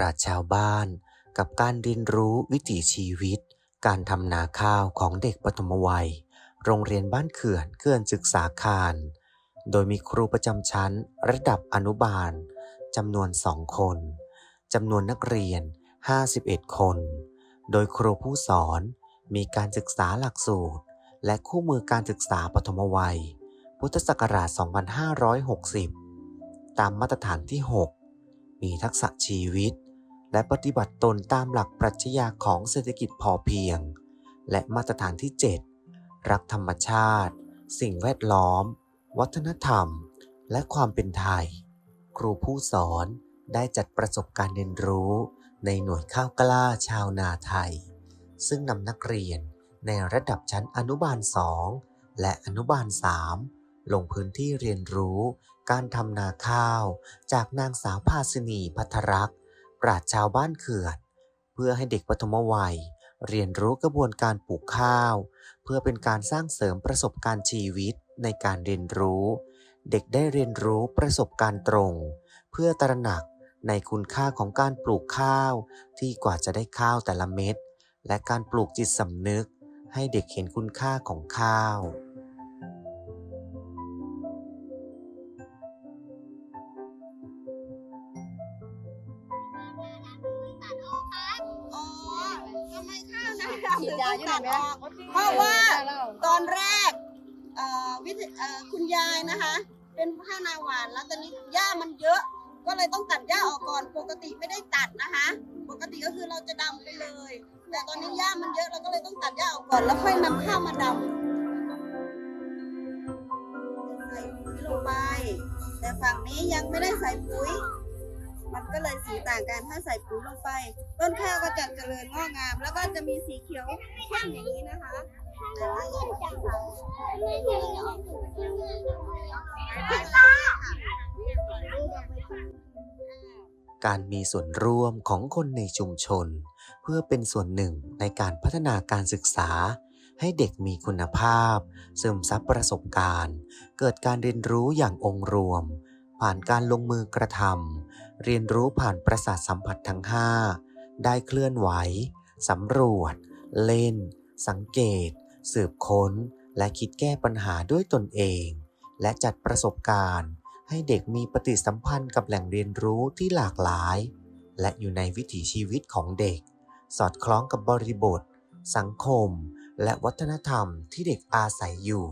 ราชชาวบ้าน กับการเรียนรู้วิถีชีวิต การทำนาข้าวของเด็กปฐมวัย โรงเรียนบ้านเขื่อนเขื่อนศึกษาคาร โดยมีครูประจำชั้นระดับอนุบาลจำนวนสองคนจำนวนนักเรียน 51 คน โดยครูผู้สอนมีการศึกษาหลักสูตร และคู่มือการศึกษาปฐมวัย พุทธศักราช 2560 ตามมาตรฐานที่ 6 มีทักษะชีวิต และปฏิบัติตนตามหลักปรัชญาของเศรษฐกิจพอเพียง และมาตรฐานที่ 7 รักธรรมชาติ สิ่งแวดล้อม วัฒนธรรม และความเป็นไทย ครูผู้สอนได้จัดประสบการณ์เรียนรู้ในหน่วยข้าวกล้าชาวนาไทย ซึ่งนำนักเรียนในระดับชั้นอนุบาล 2 และอนุบาล 3 ลงพื้นที่เรียนรู้การทำนาข้าว จากนางสาวภาสินีพัทรักษ์ ปราชชาวบ้านเขื่อน เพื่อให้เด็กปฐมวัย เรียนรู้กระบวนการปลูกข้าว เพื่อเป็นการสร้างเสริมประสบการณ์ชีวิตในการเรียนรู้ เด็กได้เรียนรู้ประสบการณ์ตรง เพื่อตระหนักในคุณค่าของการปลูกข้าว ที่กว่าจะได้ข้าวแต่ละเม็ดและการปลูกจิตสำนึก ให้เด็กเห็นคุณค่าของข้าว ข้าวนะฉีดยาอยู่ไหนไหมตัดออกเพราะว่าตอนแรกเอ่อวิธีเอ่อคุณยายนะคะ เป็นข้าวนาหวานแล้วตอนนี้หญ้ามันเยอะ ก็เลยต้องตัดหญ้าออกก่อน ปกติไม่ได้ตัดนะคะ ปกติก็คือเราจะดำไปเลย แต่ตอนนี้หญ้ามันเยอะเราก็เลยต้องตัดหญ้าออกก่อน แล้วค่อยนำข้าวมาดำใส่ปุ๋ยลงไป แต่ฝั่งนี้ยังไม่ได้ใส่ปุ๋ยมัน ก็เลยสีต่างกันถ้าใส่ปุ๋ยลงไป ต้นข้าวก็จะเจริญงอกงาม แล้วก็จะมีสีเขียวเข้มอย่างนี้นะคะการมีส่วนร่วมของคนในชุมชน เพื่อเป็นส่วนหนึ่งในการพัฒนาการศึกษา ให้เด็กมีคุณภาพ ซึมซับประสบการณ์ เกิดการเรียนรู้อย่างองค์รวม ผ่านการลงมือกระทำ เรียนรู้ผ่านประสาทสัมผัสทั้ง 5 ได้เคลื่อนไหว สำรวจ เล่น สังเกต สืบค้น และคิดแก้ปัญหาด้วยตนเอง และจัดประสบการณ์ ให้เด็กมีปฏิสัมพันธ์กับแหล่งเรียนรู้ที่หลากหลาย และอยู่ในวิถีชีวิตของเด็ก สอดคล้องกับบริบท สังคม และวัฒนธรรมที่เด็กอาศัยอยู่